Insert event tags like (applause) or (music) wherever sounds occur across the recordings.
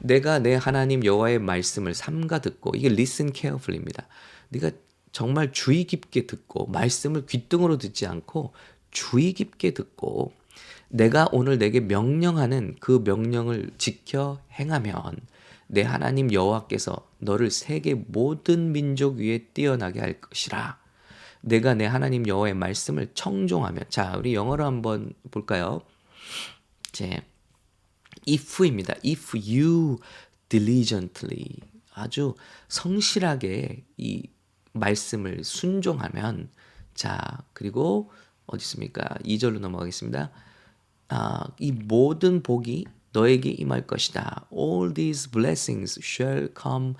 내가 내 하나님 여호와의 말씀을 삼가 듣고 이게 listen carefully입니다. 네가 정말 주의 깊게 듣고 말씀을 귓등으로 듣지 않고 주의 깊게 듣고 내가 오늘 내게 명령하는 그 명령을 지켜 행하면 내 하나님 여호와께서 너를 세계 모든 민족 위에 뛰어나게 할 것이라. 내가 내 하나님 여호와의 말씀을 청종하면 자, 우리 영어로 한번 볼까요? 이제 if입니다. if you diligently 아주 성실하게 이 말씀을 순종하면 자, 그리고 어디 있습니까? 2절로 넘어가겠습니다. 아, 이 모든 복이 너에게 임할 것이다. All these blessings shall come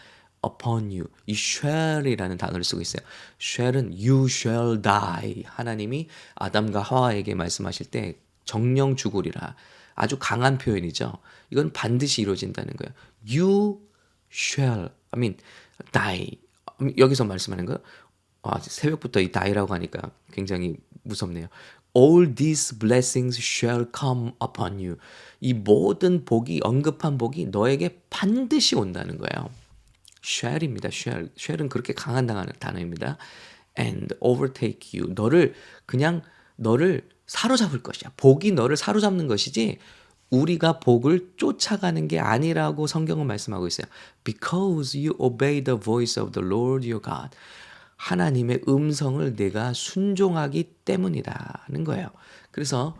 upon you. 이 shall이라는 단어를 쓰고 있어요. shall은 you shall die. 하나님이 아담과 하와에게 말씀하실 때 정령 죽으리라. 아주 강한 표현이죠. 이건 반드시 이루어진다는 거예요. You shall, I mean, die. 여기서 말씀하는 거예요. 아, 새벽부터 이 die라고 하니까 굉장히 무섭네요. All these blessings shall come upon you. 이 모든 복이 언급한 복이 너에게 반드시 온다는 거예요. shall입니다. shall. shall은 그렇게 강한 단어입니다. and overtake you. 너를 그냥 너를 사로잡을 것이야. 복이 너를 사로잡는 것이지 우리가 복을 쫓아가는 게 아니라고 성경은 말씀하고 있어요. Because you obey the voice of the Lord your God. 하나님의 음성을 내가 순종하기 때문이다는 거예요. 그래서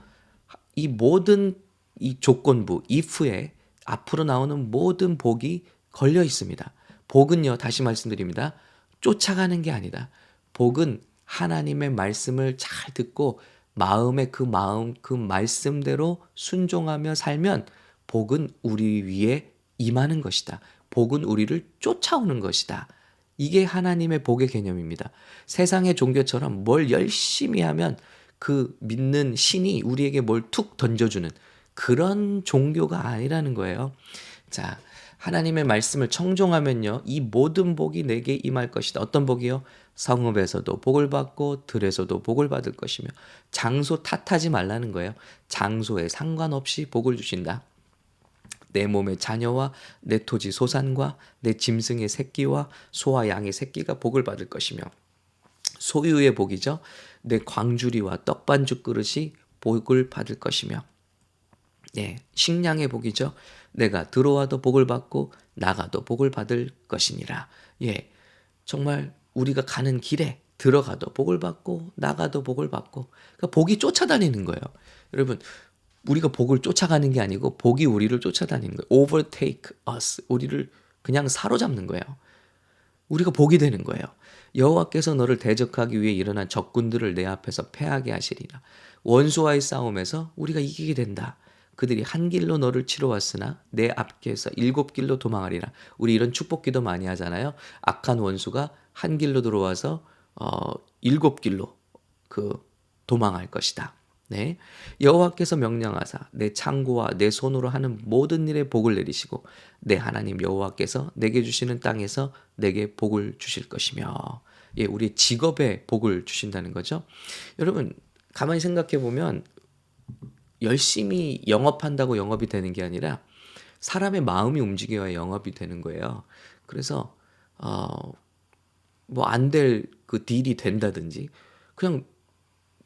이 모든 이 조건부 if에 앞으로 나오는 모든 복이 걸려 있습니다. 복은요, 다시 말씀드립니다. 쫓아가는 게 아니다. 복은 하나님의 말씀을 잘 듣고 마음의 그 마음, 그 말씀대로 순종하며 살면 복은 우리 위에 임하는 것이다. 복은 우리를 쫓아오는 것이다. 이게 하나님의 복의 개념입니다. 세상의 종교처럼 뭘 열심히 하면 그 믿는 신이 우리에게 뭘 툭 던져주는 그런 종교가 아니라는 거예요. 자, 하나님의 말씀을 청종하면요, 이 모든 복이 내게 임할 것이다. 어떤 복이요? 성읍에서도 복을 받고 들에서도 복을 받을 것이며 장소 탓하지 말라는 거예요. 장소에 상관없이 복을 주신다. 내 몸의 자녀와 내 토지 소산과 내 짐승의 새끼와 소와 양의 새끼가 복을 받을 것이며 소유의 복이죠. 내 광주리와 떡반죽 그릇이 복을 받을 것이며 예, 식량의 복이죠. 내가 들어와도 복을 받고 나가도 복을 받을 것이니라. 예, 정말 우리가 가는 길에 들어가도 복을 받고 나가도 복을 받고 그러니까 복이 쫓아다니는 거예요. 여러분 우리가 복을 쫓아가는 게 아니고 복이 우리를 쫓아다니는 거예요. overtake us. 우리를 그냥 사로잡는 거예요. 우리가 복이 되는 거예요. 여호와께서 너를 대적하기 위해 일어난 적군들을 내 앞에서 패하게 하시리라. 원수와의 싸움에서 우리가 이기게 된다. 그들이 한 길로 너를 치러 왔으나 내 앞에서 일곱 길로 도망하리라. 우리 이런 축복 기도 많이 하잖아요. 악한 원수가 한 길로 들어와서 어 일곱 길로 그 도망할 것이다. 네. 여호와께서 명령하사 내 창고와 내 손으로 하는 모든 일에 복을 내리시고 내 하나님 여호와께서 내게 주시는 땅에서 내게 복을 주실 것이며 예, 우리 직업에 복을 주신다는 거죠. 여러분 가만히 생각해 보면 열심히 영업한다고 영업이 되는 게 아니라 사람의 마음이 움직여야 영업이 되는 거예요. 그래서 어 뭐 안 될 그 딜이 된다든지 그냥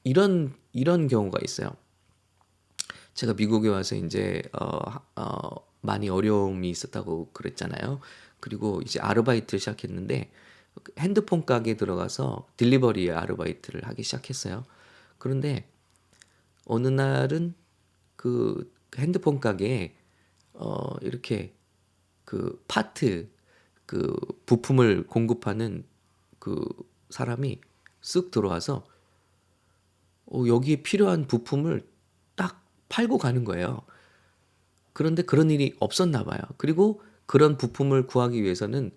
이런 이런 경우가 있어요. 제가 미국에 와서 이제 어, 어, 많이 어려움이 있었다고 그랬잖아요. 그리고 이제 아르바이트를 시작했는데 핸드폰 가게 들어가서 딜리버리 아르바이트를 하기 시작했어요. 그런데 어느 날은 그 핸드폰 가게에 어, 이렇게 그 파트 그 부품을 공급하는 그 사람이 쓱 들어와서 어, 여기에 필요한 부품을 딱 팔고 가는 거예요. 그런데 그런 일이 없었나 봐요. 그리고 그런 부품을 구하기 위해서는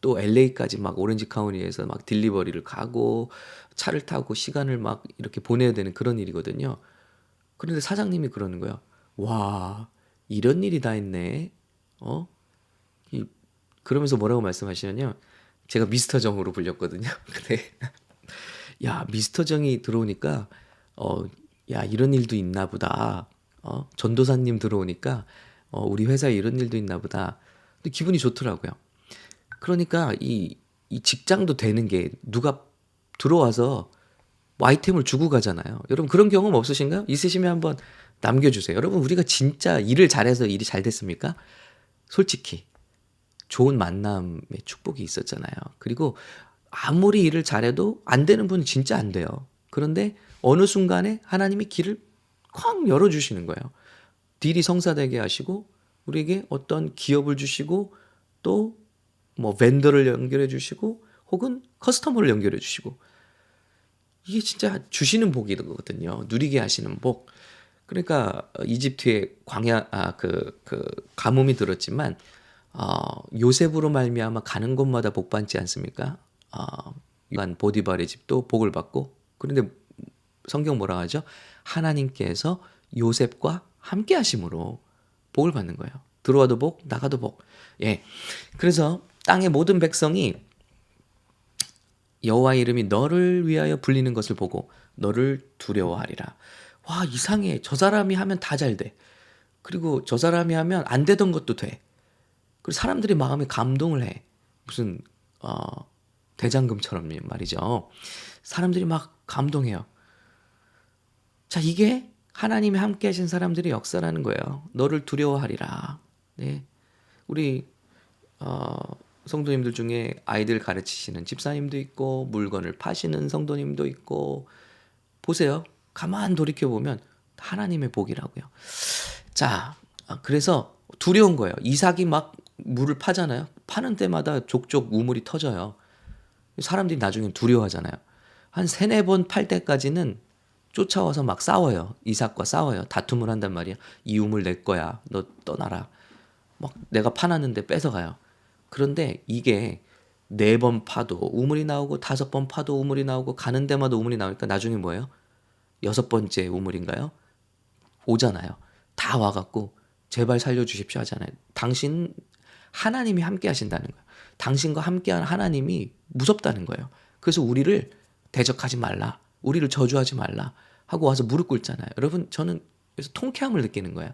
또 LA까지 막 오렌지 카운티에서 막 딜리버리를 가고 차를 타고 시간을 막 이렇게 보내야 되는 그런 일이거든요. 그런데 사장님이 그러는 거예요. 와, 이런 일이 다 있네. 어? 이, 그러면서 뭐라고 말씀하시냐면 제가 미스터 정으로 불렸거든요. (laughs) 근데 (laughs) 야, 미스터 정이 들어오니까 어, 야, 이런 일도 있나 보다. 어, 전도사님 들어오니까, 어, 우리 회사에 이런 일도 있나 보다. 근데 기분이 좋더라고요. 그러니까 이, 이 직장도 되는 게 누가 들어와서 뭐 아이템을 주고 가잖아요. 여러분 그런 경험 없으신가요? 있으시면 한번 남겨주세요. 여러분 우리가 진짜 일을 잘해서 일이 잘 됐습니까? 솔직히 좋은 만남의 축복이 있었잖아요. 그리고 아무리 일을 잘해도 안 되는 분은 진짜 안 돼요. 그런데 어느 순간에 하나님이 길을 쾅 열어주시는 거예요. 딜이 성사되게 하시고 우리에게 어떤 기업을 주시고 또뭐 벤더를 연결해 주시고 혹은 커스터머를 연결해 주시고 이게 진짜 주시는 복이거든요. 누리게 하시는 복. 그러니까 이집트의 광야 아그그 그 가뭄이 들었지만 어 요셉으로 말미암아 가는 곳마다 복 받지 않습니까? 어 요한 보디발의 집도 복을 받고 그런데 성경 뭐라 하죠? 하나님께서 요셉과 함께 하심으로 복을 받는 거예요. 들어와도 복, 나가도 복. 예. 그래서 땅의 모든 백성이 여호와 이름이 너를 위하여 불리는 것을 보고 너를 두려워하리라. 와, 이상해. 저 사람이 하면 다 잘 돼. 그리고 저 사람이 하면 안 되던 것도 돼. 그리고 사람들이 마음에 감동을 해. 무슨 어 대장금처럼 말이죠. 사람들이 막 감동해요. 자, 이게 하나님이 함께 하신 사람들의 역사라는 거예요. 너를 두려워하리라. 네. 우리 어 성도님들 중에 아이들 가르치시는 집사님도 있고 물건을 파시는 성도님도 있고 보세요. 가만 돌이켜 보면 하나님의 복이라고요. 자, 아, 그래서 두려운 거예요. 이삭이 막 물을 파잖아요. 파는 때마다 족족 우물이 터져요. 사람들이 나중에 두려워하잖아요. 한 세네 번 팔 때까지는 쫓아와서 막 싸워요. 이삭과 싸워요. 다툼을 한단 말이야. 이 우물 내 거야. 너 떠나라. 막 내가 파놨는데 뺏어가요. 그런데 이게 네 번 파도 우물이 나오고 다섯 번 파도 우물이 나오고 가는 데마다 우물이 나오니까 나중에 뭐예요? 여섯 번째 우물인가요? 오잖아요. 다 와갖고 제발 살려주십시오 하잖아요. 당신 하나님이 함께 하신다는 거예요. 당신과 함께하는 하나님이 무섭다는 거예요. 그래서 우리를 대적하지 말라. 우리를 저주하지 말라. 하고 와서 무릎 꿇잖아요. 여러분 저는 그래서 통쾌함을 느끼는 거예요.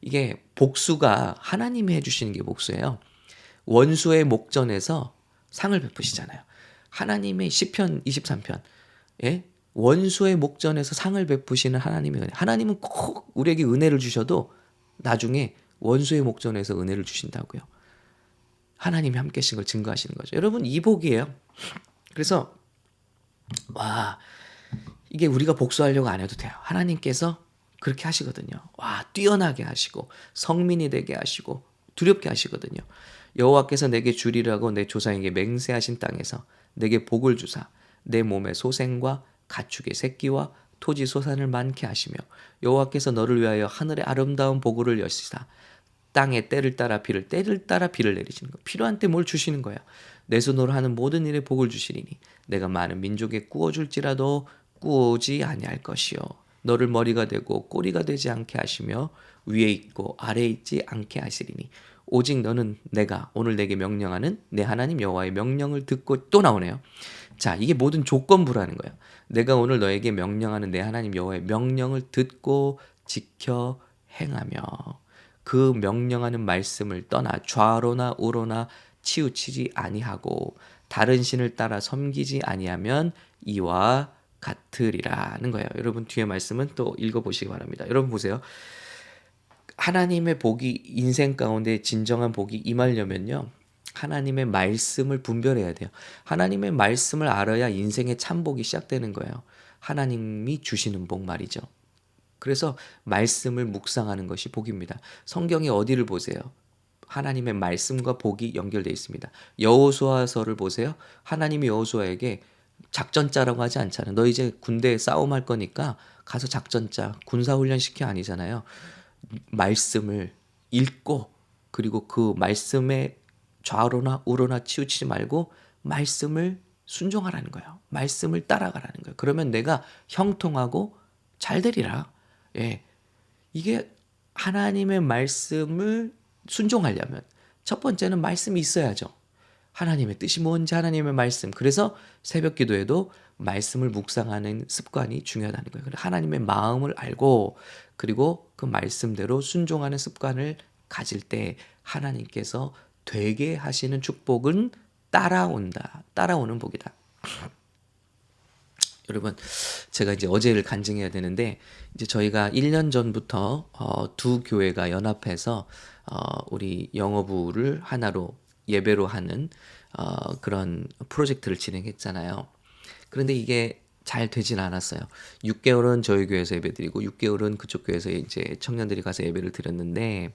이게 복수가 하나님이 해주시는 게 복수예요. 원수의 목전에서 상을 베푸시잖아요. 하나님의 시편 23편. 예? 원수의 목전에서 상을 베푸시는 하나님의. 하나님은 꼭 우리에게 은혜를 주셔도 나중에 원수의 목전에서 은혜를 주신다고요. 하나님이 함께 하신 걸 증거하시는 거죠. 여러분 이 복이에요. 그래서 와 이게 우리가 복수하려고 안 해도 돼요. 하나님께서 그렇게 하시거든요. 와 뛰어나게 하시고 성민이 되게 하시고 두렵게 하시거든요. 여호와께서 내게 주리라고 내 조상에게 맹세하신 땅에서 내게 복을 주사 내 몸의 소생과 가축의 새끼와 토지 소산을 많게 하시며 여호와께서 너를 위하여 하늘의 아름다운 보고를 여시사 땅에 때를 따라 비를 때를 따라 비를 내리시는 거 필요한 때 뭘 주시는 거야 내 손으로 하는 모든 일에 복을 주시리니 내가 많은 민족에 꾸어줄지라도 꾸어오지 아니할 것이요. 너를 머리가 되고 꼬리가 되지 않게 하시며 위에 있고 아래에 있지 않게 하시리니 오직 너는 내가 오늘 내게 명령하는 내 하나님 여호와의 명령을 듣고 또 나오네요. 자, 이게 모든 조건부라는 거예요. 내가 오늘 너에게 명령하는 내 하나님 여호와의 명령을 듣고 지켜 행하며 그 명령하는 말씀을 떠나 좌로나 우로나 치우치지 아니하고 다른 신을 따라 섬기지 아니하면 이와 같으리라는 거예요. 여러분 뒤에 말씀은 또 읽어 보시기 바랍니다. 여러분 보세요. 하나님의 복이 인생 가운데 진정한 복이 임하려면요. 하나님의 말씀을 분별해야 돼요. 하나님의 말씀을 알아야 인생의 참복이 시작되는 거예요. 하나님이 주시는 복 말이죠. 그래서 말씀을 묵상하는 것이 복입니다. 성경의 어디를 보세요? 하나님의 말씀과 복이 연결되어 있습니다. 여호수아서를 보세요. 하나님이 여호수아에게 작전 짜라고 하지 않잖아요. 너 이제 군대에 싸움할 거니까 가서 작전 짜. 군사 훈련 시켜 아니잖아요. 말씀을 읽고 그리고 그 말씀에 좌로나 우로나 치우치지 말고 말씀을 순종하라는 거예요. 말씀을 따라가라는 거예요. 그러면 내가 형통하고 잘 되리라. 예. 이게 하나님의 말씀을 순종하려면 첫 번째는 말씀이 있어야죠. 하나님의 뜻이 뭔지 하나님의 말씀. 그래서 새벽 기도에도 말씀을 묵상하는 습관이 중요하다는 거예요. 하나님의 마음을 알고 그리고 그 말씀대로 순종하는 습관을 가질 때 하나님께서 되게 하시는 축복은 따라온다. 따라오는 복이다. (clears throat) 여러분, 제가 이제 어제를 간증해야 되는데, 이제 저희가 1년 전부터 어, 두 교회가 연합해서 어, 우리 영어부를 하나로 예배로 하는 어, 그런 프로젝트를 진행했잖아요. 그런데 이게 잘 되진 않았어요. 6개월은 저희 교회에서 예배드리고 6개월은 그쪽 교회에서 이제 청년들이 가서 예배를 드렸는데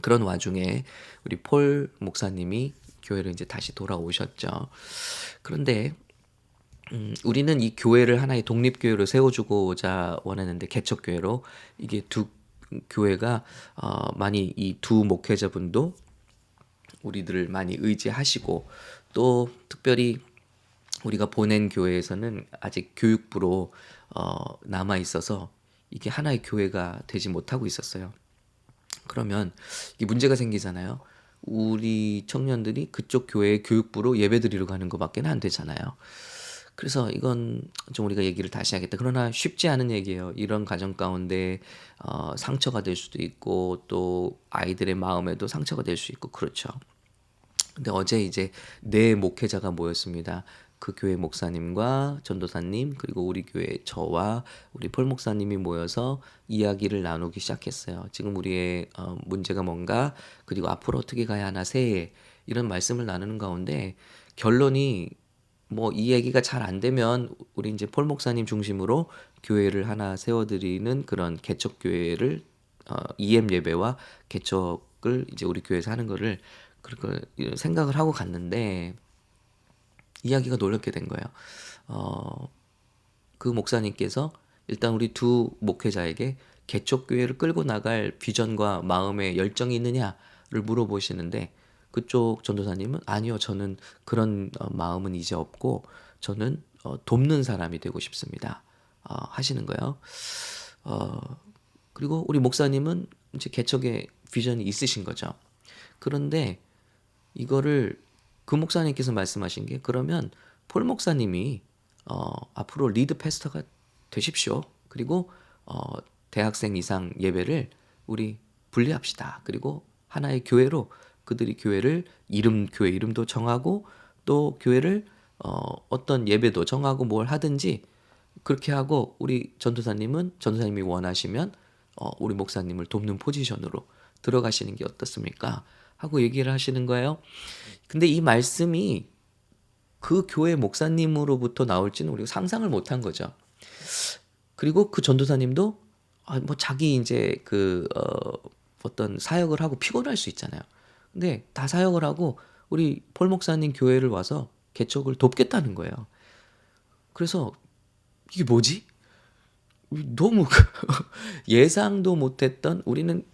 그런 와중에 우리 폴 목사님이 교회를 이제 다시 돌아오셨죠. 그런데 음, 우리는 이 교회를 하나의 독립교회로 세워주고자 원했는데 개척교회로 이게 두 교회가 어, 많이 이 두 목회자분도 우리들을 많이 의지하시고 또 특별히 우리가 보낸 교회에서는 아직 교육부로 어, 남아 있어서 이게 하나의 교회가 되지 못하고 있었어요. 그러면 이게 문제가 생기잖아요. 우리 청년들이 그쪽 교회의 교육부로 예배 드리러 가는 것밖에 안 되잖아요. 그래서 이건 좀 우리가 얘기를 다시 하겠다. 그러나 쉽지 않은 얘기예요. 이런 가정 가운데 어, 상처가 될 수도 있고 또 아이들의 마음에도 상처가 될 수 있고 그렇죠. 근데 어제 이제 네 목회자가 모였습니다. 그 교회 목사님과 전도사님 그리고 우리 교회 저와 우리 폴 목사님이 모여서 이야기를 나누기 시작했어요. 지금 우리의 어, 문제가 뭔가 그리고 앞으로 어떻게 가야 하나 새해 이런 말씀을 나누는 가운데 결론이 뭐 이 얘기가 잘 안 되면 우리 이제 폴 목사님 중심으로 교회를 하나 세워드리는 그런 개척 교회를 어, EM 예배와 개척을 이제 우리 교회에서 하는 거를 그걸 생각을 하고 갔는데 이야기가 놀랍게 된 거예요. 어, 그 목사님께서 일단 우리 두 목회자에게 개척 교회를 끌고 나갈 비전과 마음의 열정이 있느냐를 물어보시는데 그쪽 전도사님은 아니요 저는 그런 어, 마음은 이제 없고 저는 어, 돕는 사람이 되고 싶습니다 어, 하시는 거예요. 어, 그리고 우리 목사님은 이제 개척의 비전이 있으신 거죠. 그런데 이거를 그 목사님께서 말씀하신 게 그러면 폴 목사님이 어, 앞으로 리드 패스터가 되십시오. 그리고 어, 대학생 이상 예배를 우리 분리합시다. 그리고 하나의 교회로 그들이 교회를 이름 교회 이름도 정하고 또 교회를 어, 어떤 예배도 정하고 뭘 하든지 그렇게 하고 우리 전도사님은 전도사님이 원하시면 어, 우리 목사님을 돕는 포지션으로 들어가시는 게 어떻습니까? 하고 얘기를 하시는 거예요. 근데 이 말씀이 그 교회 목사님으로부터 나올지는 우리가 상상을 못한 거죠. 그리고 그 전도사님도 아, 뭐 자기 이제 그 어, 어떤 사역을 하고 피곤할 수 있잖아요. 근데 다 사역을 하고 우리 폴 목사님 교회를 와서 개척을 돕겠다는 거예요. 그래서 이게 뭐지? 너무 (laughs) 예상도 못했던 우리는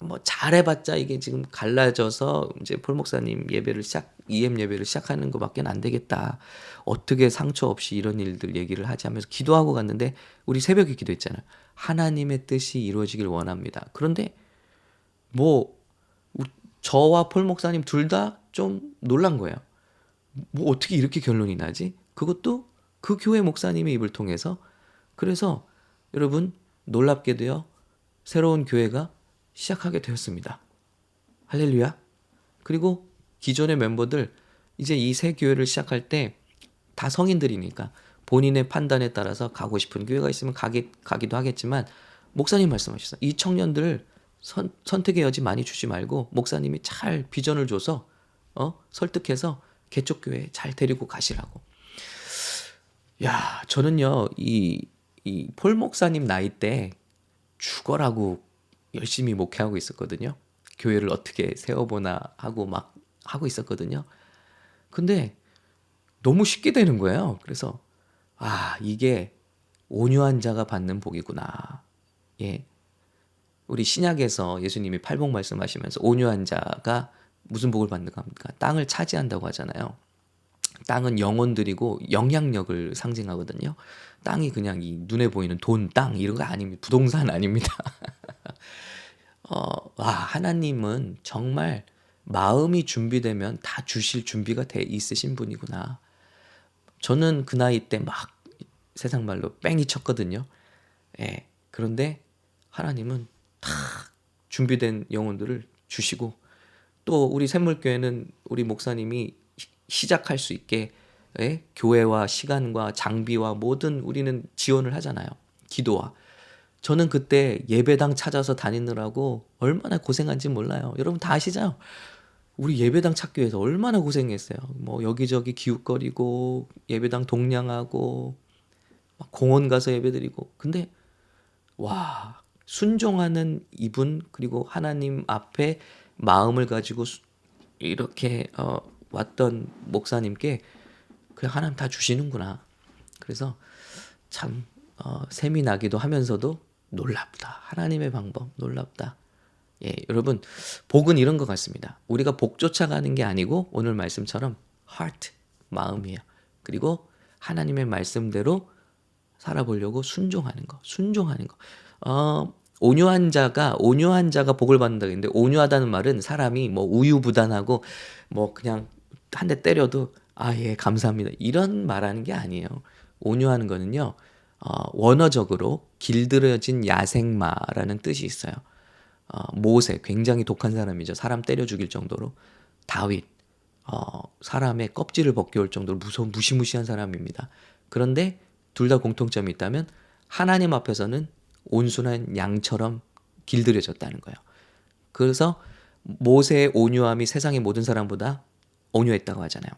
뭐 잘해봤자 이게 지금 갈라져서 이제 폴 목사님 예배를 시작 EM 예배를 시작하는 것밖에 안 되겠다. 어떻게 상처 없이 이런 일들 얘기를 하지 하면서 기도하고 갔는데 우리 새벽에 기도했잖아요. 하나님의 뜻이 이루어지길 원합니다. 그런데 뭐 저와 폴 목사님 둘 다 좀 놀란 거예요. 뭐 어떻게 이렇게 결론이 나지? 그것도 그 교회 목사님의 입을 통해서 그래서 여러분 놀랍게도요. 새로운 교회가 시작하게 되었습니다. 할렐루야. 그리고 기존의 멤버들 이제 이 새 교회를 시작할 때 다 성인들이니까 본인의 판단에 따라서 가고 싶은 교회가 있으면 가기, 가기도 하겠지만 목사님 말씀하셨어요. 이 청년들 선, 선택의 여지 많이 주지 말고 목사님이 잘 비전을 줘서 어? 설득해서 개쪽 교회에 잘 데리고 가시라고. 야, 저는요. 이 이 폴 목사님 나이 때 죽어라고 열심히 목회하고 있었거든요. 교회를 어떻게 세워보나 하고 막 하고 있었거든요. 근데 너무 쉽게 되는 거예요. 그래서 아 이게 온유한 자가 받는 복이구나. 예, 우리 신약에서 예수님이 팔복 말씀하시면서 온유한 자가 무슨 복을 받는 겁니까? 땅을 차지한다고 하잖아요. 땅은 영혼들이고 영향력을 상징하거든요. 땅이 그냥 이 눈에 보이는 돈, 땅 이런 거 아닙니다. 부동산 아닙니다. (laughs) 어, 와, 하나님은 정말 마음이 준비되면 다 주실 준비가 돼 있으신 분이구나. 저는 그 나이 때 막 세상 말로 뺑이 쳤거든요. 예. 그런데 하나님은 다 준비된 영혼들을 주시고 또 우리 샘물교회는 우리 목사님이 시- 시작할 수 있게 예? 교회와 시간과 장비와 모든 우리는 지원을 하잖아요. 기도와. 저는 그때 예배당 찾아서 다니느라고 얼마나 고생한지 몰라요. 여러분 다 아시죠? 우리 예배당 찾기 위해서 얼마나 고생했어요. 뭐 여기저기 기웃거리고 예배당 동냥하고 막 공원 가서 예배드리고. 근데 와 순종하는 이분 그리고 하나님 앞에 마음을 가지고 수- 이렇게 어, 왔던 목사님께 그냥 하나님 다 주시는구나. 그래서 참 어, 샘이 나기도 하면서도 놀랍다. 하나님의 방법 놀랍다. 예, 여러분 복은 이런 것 같습니다. 우리가 복 쫓아가는 게 아니고 오늘 말씀처럼 heart 마음이에요. 그리고 하나님의 말씀대로 살아보려고 순종하는 거, 순종하는 거. 어, 온유한 자가 온유한 자가 복을 받는다 했는데 온유하다는 말은 사람이 뭐 우유부단하고 뭐 그냥 한 대 때려도 아 예 감사합니다 이런 말하는 게 아니에요. 온유하는 거는요 어, 원어적으로 길들여진 야생마라는 뜻이 있어요. 어, 모세 굉장히 독한 사람이죠. 사람 때려 죽일 정도로 다윗 어, 사람의 껍질을 벗겨올 정도로 무서운 무시무시한 사람입니다. 그런데 둘 다 공통점이 있다면 하나님 앞에서는 온순한 양처럼 길들여졌다는 거예요. 그래서 모세의 온유함이 세상의 모든 사람보다 온유했다고 하잖아요.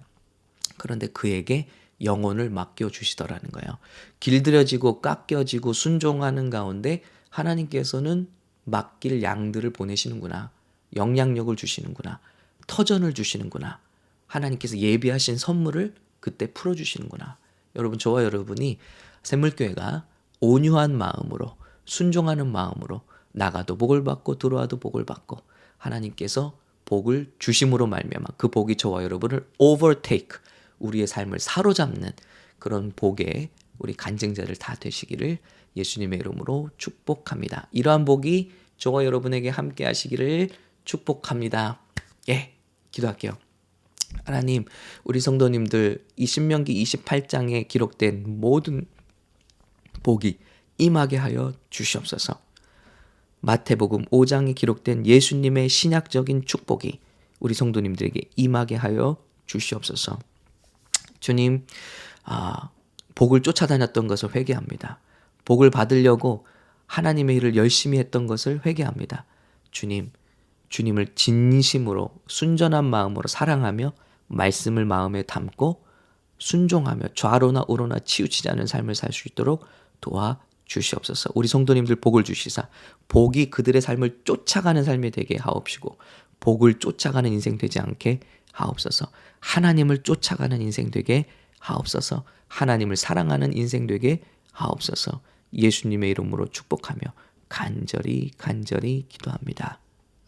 그런데 그에게 영혼을 맡겨 주시더라는 거예요. 길들여지고 깎여지고 순종하는 가운데 하나님께서는 맡길 양들을 보내시는구나. 영향력을 주시는구나. 터전을 주시는구나. 하나님께서 예비하신 선물을 그때 풀어 주시는구나. 여러분 저와 여러분이 샘물교회가 온유한 마음으로 순종하는 마음으로 나가도 복을 받고 들어와도 복을 받고 하나님께서 복을 주심으로 말미암아 그 복이 저와 여러분을 overtake 우리의 삶을 사로잡는 그런 복의 우리 간증자들 다 되시기를 예수님의 이름으로 축복합니다. 이러한 복이 저와 여러분에게 함께 하시기를 축복합니다. 예, 기도할게요. 하나님, 우리 성도님들 이 신명기 28장에 기록된 모든 복이 임하게 하여 주시옵소서. 마태복음 5장에 기록된 예수님의 신약적인 축복이 우리 성도님들에게 임하게 하여 주시옵소서. 주님, 아, 복을 쫓아다녔던 것을 회개합니다. 복을 받으려고 하나님의 일을 열심히 했던 것을 회개합니다. 주님, 주님을 진심으로 순전한 마음으로 사랑하며 말씀을 마음에 담고 순종하며 좌로나 우로나 치우치지 않은 삶을 살 수 있도록 도와 주시옵소서. 우리 성도님들 복을 주시사 복이 그들의 삶을 쫓아가는 삶이 되게 하옵시고 복을 쫓아가는 인생 되지 않게 하옵소서. 하나님을 쫓아가는 인생 되게 하옵소서. 하나님을 사랑하는 인생 되게 하옵소서. 예수님의 이름으로 축복하며 간절히 간절히 기도합니다.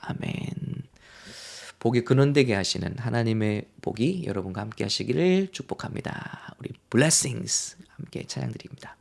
아멘. 복이 근원되게 하시는 하나님의 복이 여러분과 함께 하시기를 축복합니다. 우리 blessings 함께 찬양 드립니다.